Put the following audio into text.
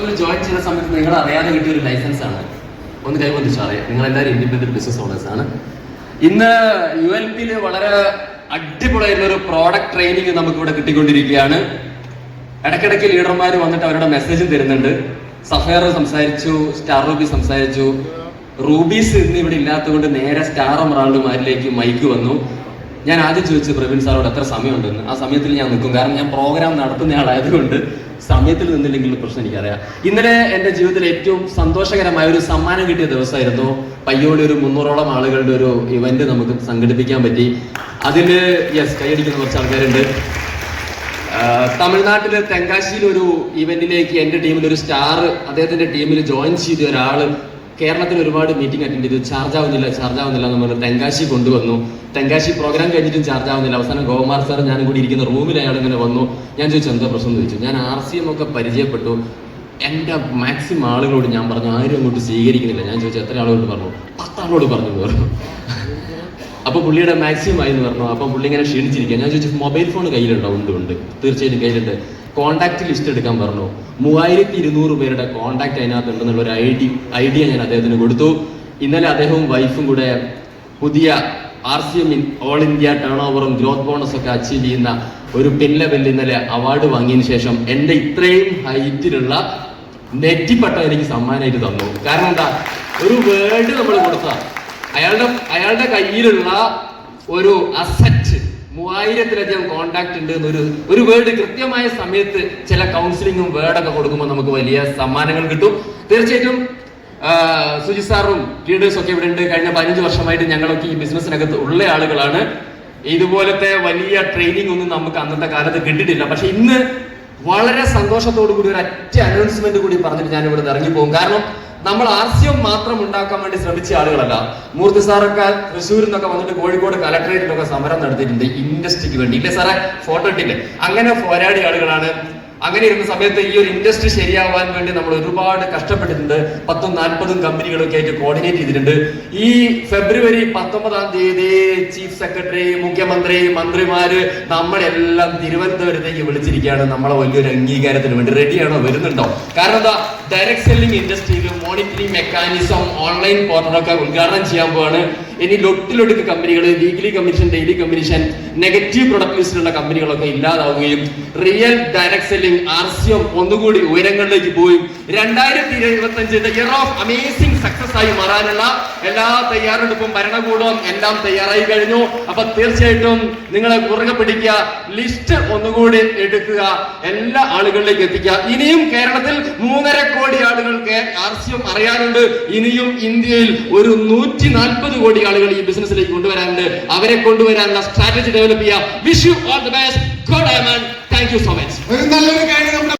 R join ചെയ്ത സമയത്ത് നിങ്ങൾ അറിയാതെ കിട്ടിയ ഒരു ലൈസൻസ് ആണ്. ഒന്ന് കൈവന്നിച്ചു അറിയാം നിങ്ങൾ എല്ലാവരും ഇൻഡിപെൻഡന്റ് ബിസിനസ് ഓണേഴ്സ് ആണ്. ഇന്ന് യു എൽ പിയിൽ വളരെ അടിപൊളിയായിട്ടുള്ള ഒരു പ്രോഡക്റ്റ് ട്രെയിനിങ് നമുക്ക് ഇവിടെ കിട്ടിക്കൊണ്ടിരിക്കുകയാണ്. ഇടയ്ക്കിടയ്ക്ക് ലീഡർമാർ വന്നിട്ട് അവരുടെ മെസ്സേജും തരുന്നുണ്ട്. സഫയർ സംസാരിച്ചു സ്റ്റാർ റൂബി സംസാരിച്ചു. റൂബീസ് ഇന്ന് ഇവിടെ ഇല്ലാത്തതുകൊണ്ട് നേരെ സ്റ്റാർ എമറാൾഡുമാരിലേക്ക് മൈക്ക് വന്നു. ഞാൻ ആദ്യം ചോദിച്ചു പ്രവീൺ സാറോട് എത്ര സമയമുണ്ടെന്ന്. ആ സമയത്തിൽ ഞാൻ നിൽക്കും. കാരണം ഞാൻ പ്രോഗ്രാം നടത്തുന്ന ആളായതുകൊണ്ട് സമയത്തിൽ നിന്നില്ലെങ്കിൽ പ്രശ്നം എനിക്കറിയാം. ഇന്നലെ എന്റെ ജീവിതത്തിൽ ഏറ്റവും സന്തോഷകരമായ ഒരു സമ്മാനം കിട്ടിയ ദിവസമായിരുന്നു പയ്യോളി ഒരു മുന്നൂറോളം ആളുകളുടെ ഒരു ഇവന്റ് നമുക്ക് സംഘടിപ്പിക്കാൻ പറ്റി. അതിൽ യെസ് കൈയടിക്കുന്ന കുറച്ച് ആൾക്കാരുണ്ട്. തമിഴ്നാട്ടിലെ തെങ്കാശിയിൽ ഒരു ഇവന്റിലേക്ക് എന്റെ ടീമിൽ ഒരു സ്റ്റാർ അദ്ദേഹത്തിന്റെ ടീമിൽ ജോയിൻ ചെയ്ത ഒരാൾ കേരളത്തിൽ ഒരുപാട് മീറ്റിംഗ് അറ്റൻഡ് ചെയ്തു. ചാർജ് ആവുന്നില്ല ചാർജ് ആവുന്നില്ല എന്ന് പറഞ്ഞ് തെങ്കാശി കൊണ്ടുവന്നു. തെങ്കാശി പ്രോഗ്രാം കഴിഞ്ഞിട്ടും ചാർജ് ആവുന്നില്ല. അവസാനം ഗോകുമാർ സാർ ഞാനും കൂടി ഇരിക്കുന്ന റൂമിൽ അയാൾ ഇങ്ങനെ വന്നു. ഞാൻ ചോദിച്ചു എന്താ പ്രശ്നം? ചോദിച്ചു. ഞാൻ ആർ സി എം ഒക്കെ പരിചയപ്പെട്ടു. എന്റെ മാക്സിമം ആളുകളോട് ഞാൻ പറഞ്ഞു ആരും അങ്ങോട്ട് സ്വീകരിക്കുന്നില്ല. ഞാൻ ചോദിച്ചു എത്ര ആളുകളോട് പറഞ്ഞു പത്താളോട് പറഞ്ഞു പറഞ്ഞു. അപ്പൊ പുള്ളിയുടെ മാക്സിമം ആയി എന്ന് പറഞ്ഞു. അപ്പൊ പുള്ളി ഇങ്ങനെ ക്ഷീണിച്ചിരിക്കുക ഞാൻ ചോദിച്ചു മൊബൈൽ ഫോൺ കയ്യിലുണ്ടോ? ഉണ്ട് ഉണ്ട്. തീർച്ചയായിട്ടും കയ്യിലുണ്ട്. കോൺടാക്ട് ലിസ്റ്റ് എടുക്കാൻ പറഞ്ഞു. മൂവായിരത്തി ഇരുന്നൂറ് പേരുടെ കോൺടാക്ട് അതിനകത്ത് ഉണ്ടെന്നുള്ള ഒരു ഐഡി ഐഡിയ ഞാൻ അദ്ദേഹത്തിന് കൊടുത്തു. ഇന്നലെ അദ്ദേഹവും വൈഫും കൂടെ പുതിയ R C M all India turn ഓവറും growth bonus ഒക്കെ അച്ചീവ് ചെയ്യുന്ന ഒരു പിൻ ലെവലിൽ ഇന്നലെ അവാർഡ് വാങ്ങിയതിനു ശേഷം എന്റെ ഇത്രയും ഹൈറ്റിലുള്ള നെറ്റിപ്പട്ടം എനിക്ക് സമ്മാനമായിട്ട് തന്നു. കാരണം എന്താ? ഒരു വേർഡ് നമ്മൾ കൊടുത്ത. അയാളുടെ അയാളുടെ കയ്യിലുള്ള ഒരു അസറ്റ് മൂവായിരത്തിലധികം കോണ്ടാക്ട് ഉണ്ട് എന്നൊരു ഒരു വേർഡ് കൃത്യമായ സമയത്ത് ചില കൗൺസിലിങ്ങും വേർഡൊക്കെ കൊടുക്കുമ്പോൾ നമുക്ക് വലിയ സമ്മാനങ്ങൾ കിട്ടും. തീർച്ചയായിട്ടും സുജി സാറും ലീഡേഴ്സും ഒക്കെ ഇവിടെ ഉണ്ട്. കഴിഞ്ഞ പതിനഞ്ച് വർഷമായിട്ട് ഞങ്ങളൊക്കെ ഈ ബിസിനസ്സിനകത്ത് ഉള്ള ആളുകളാണ്. ഇതുപോലത്തെ വലിയ ട്രെയിനിങ് ഒന്നും നമുക്ക് അന്നത്തെ കാലത്ത് കിട്ടിയിട്ടില്ല. പക്ഷെ ഇന്ന് വളരെ സന്തോഷത്തോടു കൂടി ഒരു അറ്റ അനൗൺസ്മെന്റ് കൂടി പറഞ്ഞിട്ട് ഞാൻ ഇവിടെ ഇറങ്ങി പോകും കാരണം നമ്മൾ ആർസ്യം മാത്രം ഉണ്ടാക്കാൻ വേണ്ടി ശ്രമിച്ച ആളുകളല്ല. മൂർത്തി സാറൊക്കെ തൃശ്ശൂരിൽ നിന്നൊക്കെ വന്നിട്ട് കോഴിക്കോട് കലക്ടറേറ്റിലൊക്കെ സമരം നടത്തിയിട്ടുണ്ട്. ഇൻഡസ്ട്രിക്ക് വേണ്ടി. ഇല്ലേ സാറേ? ഫോട്ടോ ഇട്ടില്ലേ? അങ്ങനെ പോരാടിയ ആളുകളാണ് അങ്ങനെ ഇരുന്ന സമയത്ത് ഈ ഒരു ഇൻഡസ്ട്രി ശരിയാവാൻ വേണ്ടി നമ്മൾ ഒരുപാട് കഷ്ടപ്പെട്ടിട്ടുണ്ട്. പത്തും നാൽപ്പതും കമ്പനികളൊക്കെ ആയിട്ട് കോർഡിനേറ്റ് ചെയ്തിട്ടുണ്ട്. ഈ ഫെബ്രുവരി പത്തൊമ്പതാം തീയതി ചീഫ് സെക്രട്ടറി മുഖ്യമന്ത്രി മന്ത്രിമാര് നമ്മളെല്ലാം തിരുവനന്തപുരത്തേക്ക് വിളിച്ചിരിക്കുകയാണ്. നമ്മളെ വലിയൊരു അംഗീകാരത്തിന് വേണ്ടി റെഡിയാണോ വരുന്നുണ്ടോ? കാരണം എന്താ? ഡയറക്ട് സെല്ലിംഗ് ഇൻഡസ്ട്രിയിൽ മോണിറ്ററിംഗ് മെക്കാനിസം ഓൺലൈൻ പോർട്ടലൊക്കെ ഉദ്ഘാടനം ചെയ്യാൻ പോവാണ്. ഇനി ലൊട്ടിലൊടുക്ക് കമ്പനികൾ weekly commission daily commission negative product ലിസ്റ്റിലുള്ള കമ്പനികളൊക്കെ ഇല്ലാതാവുകയും real direct selling R C M ഒന്നുകൂടി ഉയരങ്ങളിലേക്ക് പോയി രണ്ടായിരത്തി ഇരുപത്തി അഞ്ചിന്റെ ഇയർ ഓഫ് അമേസിംഗ് സക്സസ് ആയി മാറാനുള്ള എല്ലാ തയ്യാറെടുപ്പും ഭരണകൂടവും എല്ലാം തയ്യാറായി കഴിഞ്ഞു. അപ്പൊ തീർച്ചയായിട്ടും നിങ്ങളെ കുറുകെ പിടിക്കുക. ലിസ്റ്റ് ഒന്നുകൂടി എടുക്കുക. എല്ലാ ആളുകളിലേക്ക് എത്തിക്കുക. ഇനിയും കേരളത്തിൽ മൂന്നര കോടി ആളുകൾക്ക് ആർ അറിയാനുണ്ട്. ഇനിയും ഇന്ത്യയിൽ ഒരു നൂറ്റി നാൽപ്പത് കോടി ആളുകൾ ഈ ബിസിനസ്സിലേക്ക് കൊണ്ടുവരാനുണ്ട്. അവരെ കൊണ്ടുവരാനുള്ള സ്ട്രാറ്റജി ഡെവലപ്പ് ചെയ്യുക. Wish you all the best God thank you so much